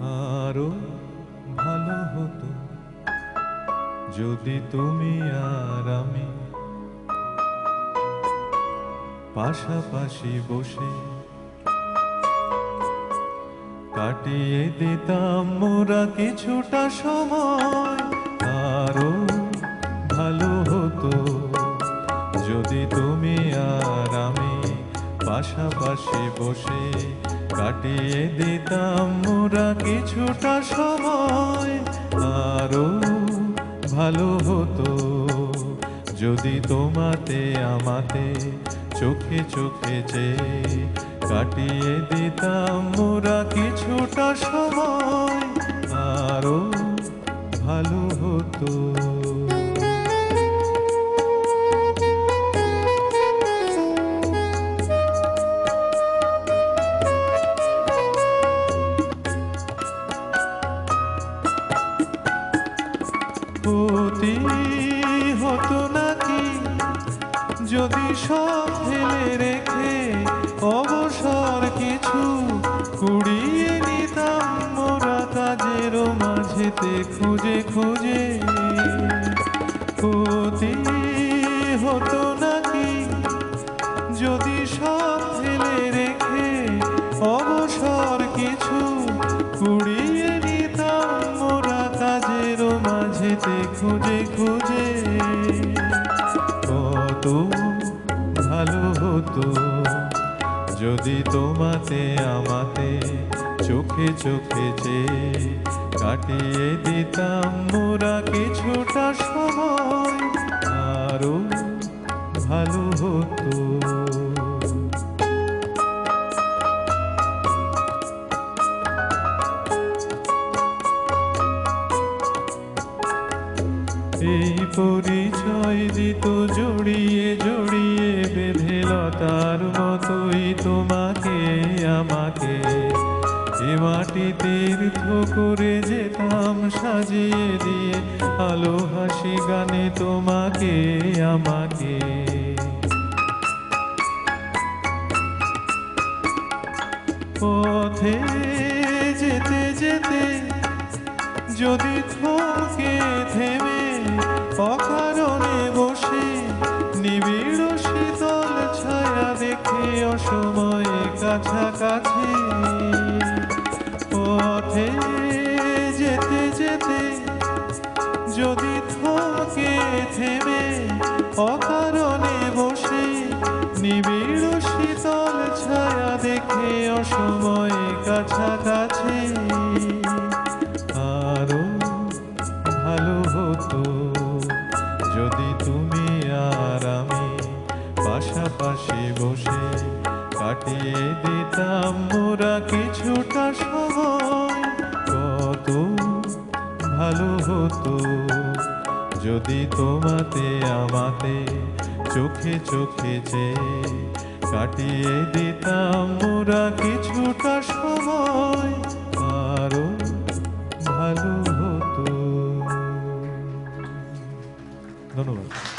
আরও ভালো হতো। যদি তুমি আর আমি পাশাপাশি বসে কাটিয়ে দিতাম মোরা কিছুটা সময়, আরও ভালো হতো। যদি তুমি আর আমি পাশাপাশি বসে কাটিয়ে দিতাম মোরা কিছুটা সময়। আরও ভালো হতো যদি তোমাতে আমাতে চোখে চোখে যে কাটিয়ে দিতাম মোরা কিছুটা সময়। আরও ভালো হতো। অতি হতো নাকি? যদি সব ফেলে রেখে অবসর কিছু কুড়িয়ে নিতাম মোরা কাজের মাঝেতে খুঁজে খুঁজে। অতি হতো নাকি? যদি সব ফেলে রেখে অবসর কিছু কুড়িয়ে মাঝেতে খুঁজে খুঁজে কত ভালো হতো। যদি তোমাতে, আমাতে চোখে চোখে যে কাটিয়ে দিতাম মোরা কিছুটা সময় আরও ভালো হতো। এই পরিচয় দিত জড়িয়ে জড়িয়ে বেঁধে লতার মতোই তোমাকে, আমাকে। এ মাটি তীর্থ করে যেতাম সাজিয়ে দিয়ে, আলো হাসি গানে তোমাকে, আমাকে। পথে যেতে যেতে যদি থমকে থেমে অকারণে বসে, নিবিড় শীতল ছায়া দেখে অসময়ে কাছাকাছি। পথে যেতে যেতে যদি থমকে থেমে, অকারণে বসে, নিবিড় শীতল ছায়া দেখে অসময়ে কাছাকাছি। আরও ভালো হতো। যদি তুমি আর আমি পাশাপাশি বসে কাটিয়ে দিতাম মোরা কিছুটা সময়, কত ভালো হতো। যদি তোমাতে আমাতে চোখে চোখে যে কাটিয়ে দিতাম মোরা কিছু Excellent